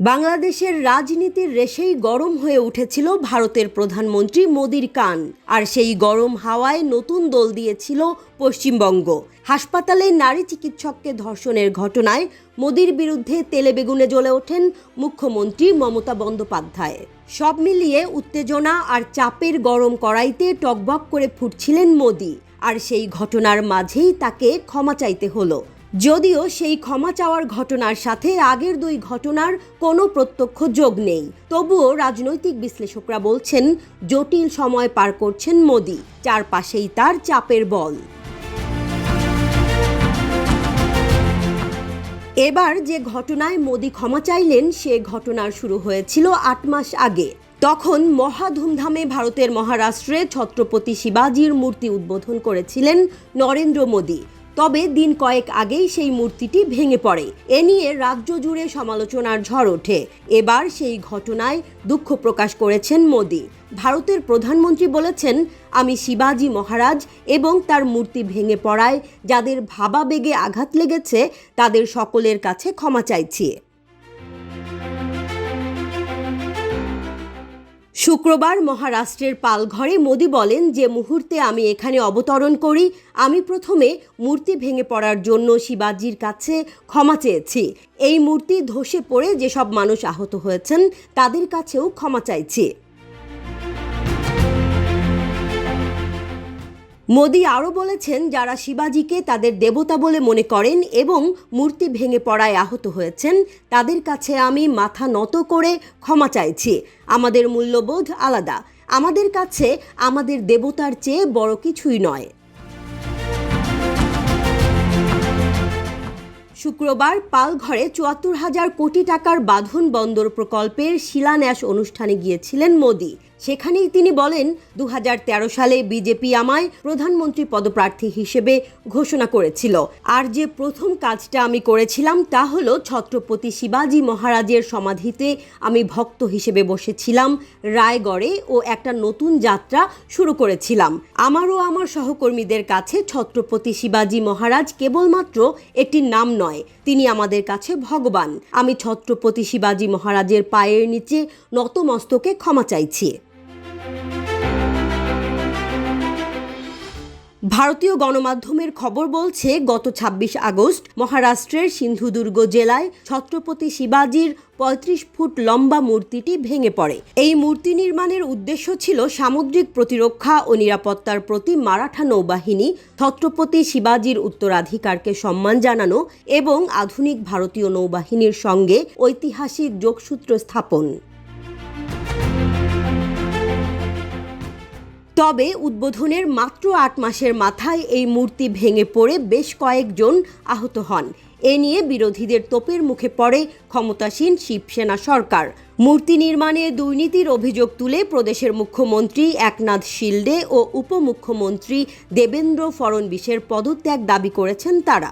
বাংলাদেশের রাজনীতির রেশেই গরম হয়ে উঠেছিল ভারতের প্রধানমন্ত্রী মোদির কান। আর সেই গরম হাওয়ায় নতুন দোল দিয়েছিল পশ্চিমবঙ্গ। হাসপাতালে নারী চিকিৎসককে ধর্ষণের ঘটনায় মোদির বিরুদ্ধে তেলে বেগুনে জ্বলে ওঠেন মুখ্যমন্ত্রী মমতা বন্দ্যোপাধ্যায়। সব মিলিয়ে উত্তেজনা আর চাপের গরম কড়াইতে টকবক করে ফুটছিলেন মোদি। আর সেই ঘটনার মাঝেই তাকে ক্ষমা চাইতে হলো। যদিও সেই ক্ষমা চাওয়ার ঘটনার সাথে আগের দুই ঘটনার কোনো প্রত্যক্ষ যোগ নেই। তবুও রাজনৈতিক বিশ্লেষকরা বলছেন, জটিল সময় পার করছেন মোদি, চারপাশেই তার চাপের বল। এবার যে ঘটনায় মোদি ক্ষমা চাইলেন, সে ঘটনার শুরু হয়েছিল আট মাস আগে। তখন মহা ধুমধামে ভারতের মহারাষ্ট্রে ছত্রপতি শিবাজির মূর্তি উদ্বোধন করেছিলেন নরেন্দ্র মোদী। তবে দিন কয়েক আগেই সেই মূর্তিটি ভেঙে পড়ে। এ নিয়ে রাজ্য জুড়ে সমালোচনার ঝড় ওঠে। এবার সেই ঘটনায় দুঃখ প্রকাশ করেছেন মোদী। ভারতের প্রধানমন্ত্রী বলেছেন, আমি শিবাজি মহারাজ এবং তার মূর্তি ভেঙে পড়ায় যাদের ভাবাবেগে আঘাত লেগেছে, তাদের সকলের কাছে ক্ষমা চাইছি। শুক্রবার মহারাষ্ট্রের পালঘরে মোদি বলেন যে মুহূর্তে আমি এখানে অবতরণ করি, আমি প্রথমে মূর্তি ভেঙে পড়ার জন্য শিবাজির কাছে ক্ষমা চেয়েছি। এই মূর্তি ধসে পড়ে যেসব মানুষ আহত হয়েছেন, তাদের কাছেও ক্ষমা চাইছি। মোদি আরও বলেছেন, যারা শিবাজিকে তাদের দেবতা বলে মনে করেন এবং মূর্তি ভেঙে পড়ায় আহত হয়েছেন, তাদের কাছে আমি মাথা নত করে ক্ষমা চাইছি। আমাদের মূল্যবোধ আলাদা। আমাদের কাছে আমাদের দেবতার চেয়ে বড় কিছুই নয়। শুক্রবার পালঘরে চুয়াত্তর হাজার কোটি টাকার বাঁধন বন্দর প্রকল্পের শিলান্যাস অনুষ্ঠানে গিয়েছিলেন মোদি। সেখানেই তিনি বলেন দু হাজার তেরো সালে বিজেপি আমায় প্রধানমন্ত্রী পদপ্রার্থী হিসেবে ঘোষণা করেছিল। আর যে প্রথম কাজটা আমি করেছিলাম তা হলো ছত্রপতি শিবাজি মহারাজের সমাধিতে আমি ভক্ত হিসেবে বসেছিলাম, রায়গড়ে ও একটা নতুন যাত্রা শুরু করেছিলাম। আমারও আমার সহকর্মীদের কাছে ছত্রপতি শিবাজি মহারাজ কেবলমাত্র একটি নাম নয় তিনি আমাদের কাছে ভগবান। আমি ছত্রপতি শিবাজী মহারাজের পায়ের নিচে নতমস্তকে ক্ষমা চাইছি। ভারতীয় গণমাধ্যমের খবর বলছে, গত ২৬ আগস্ট মহারাষ্ট্রের সিন্ধুদুর্গ জেলায় ছত্রপতি শিবাজির পঁয়ত্রিশ ফুট লম্বা মূর্তিটি ভেঙে পড়ে। এই মূর্তি নির্মাণের উদ্দেশ্য ছিল সামুদ্রিক প্রতিরক্ষা ও নিরাপত্তার প্রতি মারাঠা নৌবাহিনী, ছত্রপতি শিবাজির উত্তরাধিকারকে সম্মান জানানো এবং আধুনিক ভারতীয় নৌবাহিনীর সঙ্গে ঐতিহাসিক যোগসূত্র স্থাপন। তবে উদ্বোধনের মাত্র আট মাসের মাথায় এই মূর্তি ভেঙে পড়ে বেশ কয়েকজন আহত হন। এ নিয়ে বিরোধীদের তোপের মুখে পড়ে ক্ষমতাসীন শিবসেনা সরকার। মূর্তি নির্মাণে দুর্নীতির অভিযোগ তুলে প্রদেশের মুখ্যমন্ত্রী একনাথ শিল্ডে ও উপমুখ্যমন্ত্রী দেবেন্দ্র ফড়নবিশের পদত্যাগ দাবি করেছেন তারা।